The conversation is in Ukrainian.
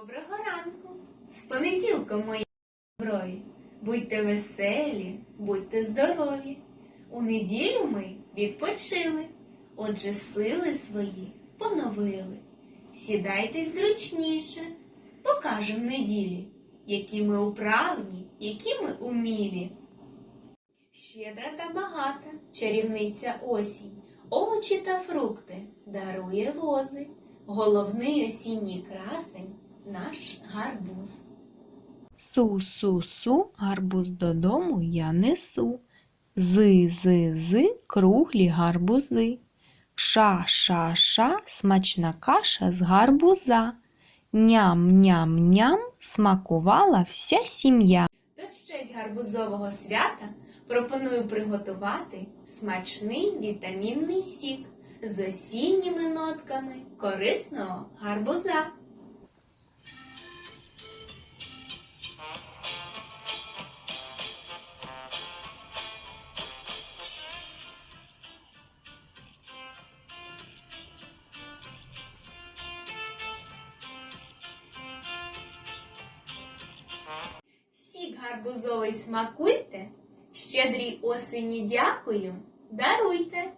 Доброго ранку! З понеділком мої зброї. Будьте веселі, будьте здорові. У неділю ми відпочили, отже, сили свої поновили. Сідайтесь зручніше, покажем неділі, які ми управні, які ми умілі. Щедра та багата чарівниця осінь, овочі та фрукти дарує вози. Головний осінній красень наш гарбуз. Су-су-су, гарбуз додому я несу. Зи-зи-зи, круглі гарбузи. Ша-ша-ша, смачна каша з гарбуза. Ням-ням-ням, смакувала вся сім'я. Тож в честь гарбузового свята пропоную приготувати смачний вітамінний сік з осінніми нотками корисного гарбуза. Гарбузовий смакуйте, щедрій осені дякую, даруйте.